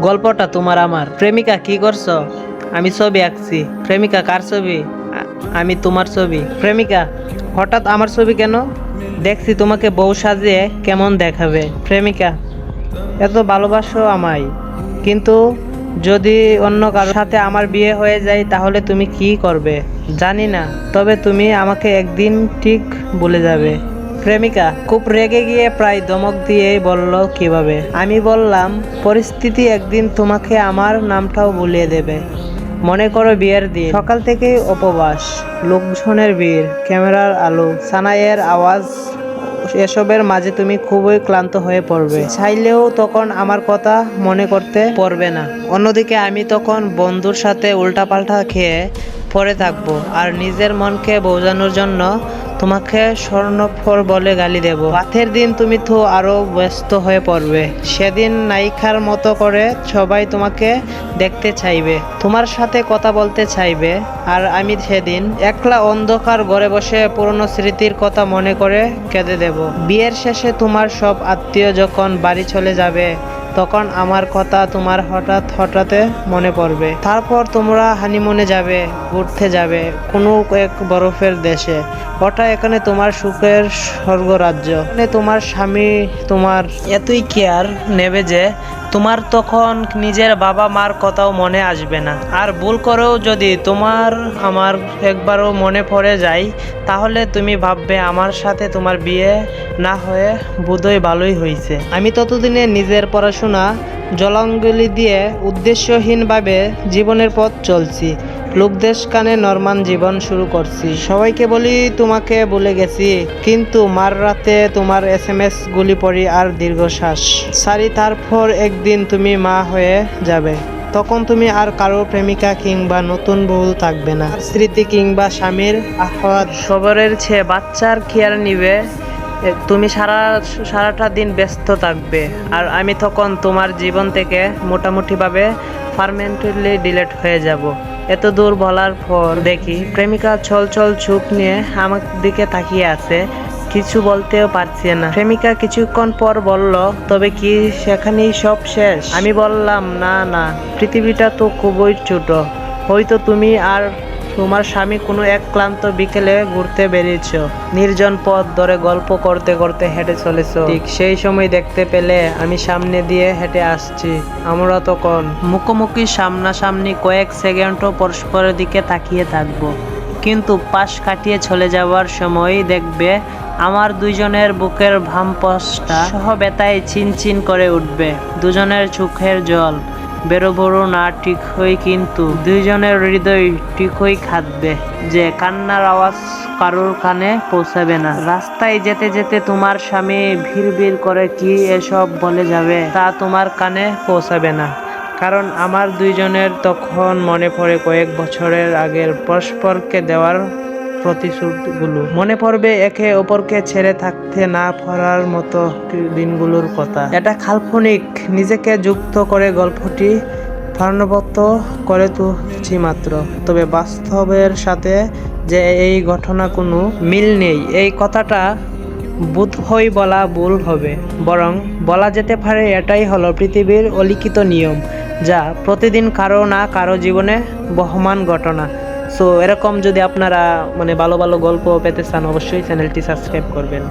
গল্পটা তোমার আমার। প্রেমিকা কি করছ? আমি ছবি আঁকছি। প্রেমিকা কার ছবি? আমি তোমার ছবি। প্রেমিকা, হঠাৎ আমার ছবি কেন? দেখছি তোমাকে বউ সাজিয়ে কেমন দেখাবে। প্রেমিকা, এত ভালোবাসো আমায়। কিন্তু যদি অন্য কারোর সাথে আমার বিয়ে হয়ে যায়, তাহলে তুমি কি করবে? জানি না। তবে তুমি আমাকে একদিন ঠিক বলে যাবে। প্রেমিকা খুব রেগে গিয়ে প্রায় ধমক দিয়ে বলল, কীভাবে? আমি বললাম, পরিস্থিতি একদিন তোমাকে আমার নামটাও ভুলিয়ে দেবে। মনে করো বিয়ের দিন। সকাল থেকেই উপবাস। লোকজনের ভিড়, ক্যামেরার আলো, সানাইয়ের আওয়াজ, এসবের মাঝে তুমি খুবই ক্লান্ত হয়ে পড়বে। চাইলেও তখন আমার কথা মনে করতে পারবে না। অন্যদিকে আমি তখন বন্ধুর সাথে উল্টাপাল্টা খেয়ে পড়ে থাকব আর নিজের মনকে বোঝানোর জন্য তোমাকে স্বর্ণফর বলে গালি দেব। রাতের দিন তুমি তো আরও ব্যস্ত হয়ে পড়বে। সেদিন নায়িকার মতো করে সবাই তোমাকে দেখতে চাইবে। তোমার সাথে কথা বলতে চাইবে। আর আমি সেদিন একলা অন্ধকার ঘরে বসে পুরনো স্মৃতির কথা মনে করে কেঁদে দেব। বিয়ের শেষে তোমার সব আত্মীয় যখন বাড়ি চলে যাবে তখন আমার কথা তোমার হঠাৎ হঠাৎ মনে পড়বে। তারপর তোমরা হানিমুনে যাবে, ঘুরতে যাবে কোনো এক বরফের দেশে। ওটা এখানে তোমার সুখের স্বর্গরাজ্য। তোমার স্বামী তোমার এতই কেয়ার নেবে যে তোমার তখন নিজের বাবা মার কথাও মনে আসবে না। আর ভুল করেও যদি তোমার আমার একবারও মনে পড়ে যায়, তাহলে তুমি ভাববে আমার সাথে তোমার বিয়ে না হয়ে বোধহয় ভালোই হয়েছে। আমি ততদিনে নিজের পড়াশোনা জলাঙ্গলি দিয়ে উদ্দেশ্যহীনভাবে জীবনের পথ চলছি। লোকদেশ কানে নরমান জীবন শুরু করছি। সবাইকে বলি, তোমাকে বলে গেছি, কিন্তু মার রাতে তোমার এস এম এস গুলি পড়ি আর দীর্ঘশ্বাস। সারি, তারপর একদিন তুমি মা হয়ে যাবে। তখন তুমি আর কারও প্রেমিকা কিংবা নতুন বউ থাকবে না। স্মৃতি কিংবা স্বামীর আহ্বাদ। সবরের চেয়ে বাচ্চার কেয়ার নিবে। তুমি সারা, সারাটা দিন ব্যস্ত থাকবে। আর আমি তখন তোমার জীবন থেকে মোটামুটিভাবে পারমানেন্টলি ডিলেট হয়ে যাব। এত দূর বলার পর দেখি প্রেমিকা ছল ছল চোখ নিয়ে আমার দিকে তাকিয়ে আছে। কিছু বলতেও পারছে না। প্রেমিকা কিছুক্ষণ পর বলল, তবে কি সেখানেই সব শেষ? আমি বললাম, না না, পৃথিবীটা তো খুবই ছোট। হয়তো তুমি আর তোমার স্বামী কোনো এক ক্লান্ত বিকেলে ঘুরতে বেরিয়েছ। নির্জন পথ ধরে গল্প করতে করতে হেঁটে চলেছ। ঠিক সেই সময় দেখতে পেলে আমি সামনে দিয়ে হেঁটে আসছি। আমরা তখন মুখোমুখি সামনাসামনি কয়েক সেকেন্ডও পরস্পরের দিকে তাকিয়ে থাকব। কিন্তু পাশ কাটিয়ে চলে যাওয়ার সময় দেখবে আমার দুইজনের বুকের ভামপসটা সহ ব্যথায় চিনচিন করে উঠবে। দুজনের চোখের জল বেরোবড়ো না, ঠিক হই কিন্তু দুইজনের হৃদয় ঠিক ঠিকই খাদবে যে কান্নার আওয়াজ কারোর কানে পৌঁছাবে না। রাস্তায় যেতে যেতে তোমার স্বামী ভিড় ভিড় করে কি এসব বলে যাবে তা তোমার কানে পৌঁছাবে না। কারণ আমার দুইজনের তখন মনে পড়ে কয়েক বছরের আগের পরস্পরকে দেওয়ার প্রতিশ্রুতিগুলো। মনে পড়বে একে অপরকে ছেড়ে থাকতে না পারার মতো দিনগুলোর কথা। এটা কাল্পনিক। নিজেকে যুক্ত করে গল্পটি প্রাণবত্ত করে তুলছি মাত্র। তবে বাস্তবের সাথে যে এই ঘটনা কোনো মিল নেই, এই কথাটা বোধহয় বলা ভুল হবে। বরং বলা যেতে পারে এটাই হলো পৃথিবীর অলিখিত নিয়ম, যা প্রতিদিন কারও না কারও জীবনে বহমান ঘটনা। সো এরকম যদি আপনারা মানে ভালো ভালো গল্প পেতে চান অবশ্যই চ্যানেলটি সাবস্ক্রাইব করবেন।